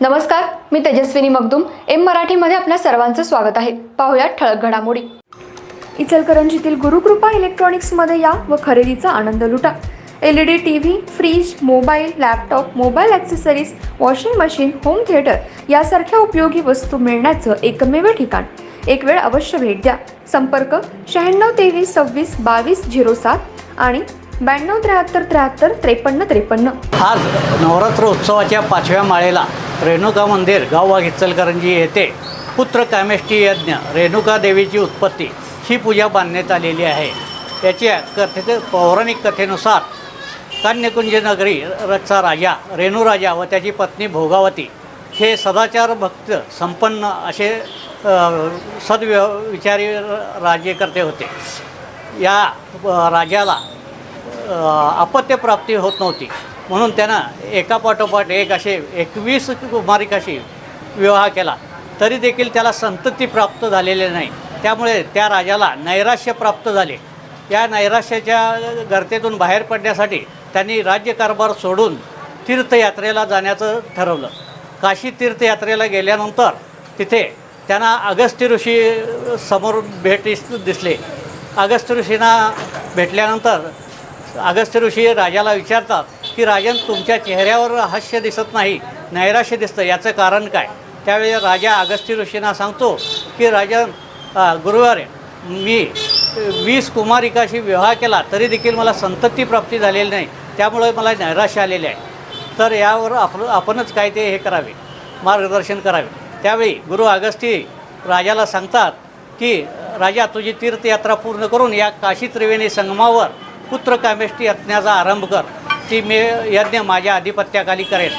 नमस्कार मी तेजस्विनी मगदुम. एम मराठीमध्ये आपल्या सर्वांचं स्वागत आहे. पाहुयात ठळक घडामोडी. इचलकरंजीतील गुरुकृपा इलेक्ट्रॉनिक्समध्ये या व खरेदीचा आनंद लुटा. L E D T V fridge mobile laptop mobile accessories washing machine home theatre यासारख्या उपयोगी वस्तू मिळण्याचं एकमेव ठिकाण. एक वेळ अवश्य भेट द्या. संपर्क शहाण्णव तेवीस सव्वीस बावीस झिरो सात आणि ब्याण्णव त्र्याहत्तर त्र्याहत्तर त्रेपन्न त्रेपन्न. आज नवरात्र उत्सवाच्या पाचव्या माळेला रेणुका मंदिर गाववाघ इचलकरंजी येथे पुत्र कामेष्टी यज्ञ रेणुका देवीची उत्पत्ती ही पूजा बांधण्यात आलेली आहे. याच्या कथे पौराणिक कथेनुसार कान्यकुंज नगरी रचा राजा रेणुराजा व त्याची पत्नी भोगावती हे सदाचार भक्त संपन्न असे सद्व्य विचारी राज्यकर्ते होते. या राजाला आपत्यप्राप्ती अपत्यप्राप्ती होत नव्हती. म्हणून त्यानं एका पाठोपाठ एक असे एकवीस कुमारिकाशी विवाह केला. तरी देखील त्याला संतती प्राप्त झालेली नाही. त्यामुळे त्या राजाला नैराश्य प्राप्त झाले. या नैराश्याच्या गर्तेतून बाहेर पडण्यासाठी त्यांनी राज्यकारभार सोडून तीर्थयात्रेला जाण्याचं ठरवलं. काशी तीर्थयात्रेला गेल्यानंतर तिथे त्यांना अगस्त्य ऋषी समोर भेटीस दिसले. अगस्त्य ऋषींना भेटल्यानंतर अगस्त्य ऋषी राजाला विचारतात की राजन तुमच्या चेहऱ्यावर हास्य दिसत नाही नैराश्य दिसतं. याचं कारण काय? त्यावेळी राजा अगस्ती ऋषींना सांगतो की राजन अ, गुरुवार मी वीस कुमारिकाशी विवाह केला तरी देखील मला संतती प्राप्ती झालेली नाही. त्यामुळे मला नैराश्य आलेले आहे. तर यावर आपण आपणच काय ते हे करावे मार्गदर्शन करावे. त्यावेळी गुरु अगस्ती राजाला सांगतात की राजा तुझी तीर्थयात्रा पूर्ण करून या काशी त्रिवेणी संगमावर पुत्र कामेष्टी यज्ञाचा आरंभ कर. ती मी यज्ञ माझ्या आधिपत्याखाली करेल.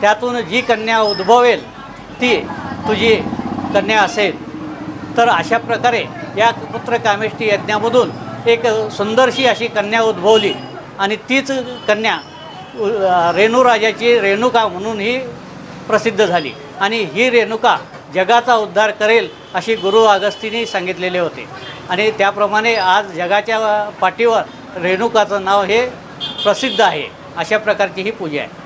त्यातून जी कन्या उद्भवेल ती तुझी कन्या असेल. तर अशा प्रकारे या पुत्र कामेष्टी यज्ञामधून एक सुंदरशी अशी कन्या उद्भवली आणि तीच कन्या रेणूराजाची रेणुराजाची रेणुका म्हणूनही प्रसिद्ध झाली. आणि ही रेणुका जगाचा उद्धार करेल अशी गुरु अगस्तीने सांगितलेले होते. आणि त्याप्रमाणे आज जगाच्या पाठीवर रेणुकाचं नाव हे प्रसिद्ध आहे. अशा प्रकारची ही पूजा आहे.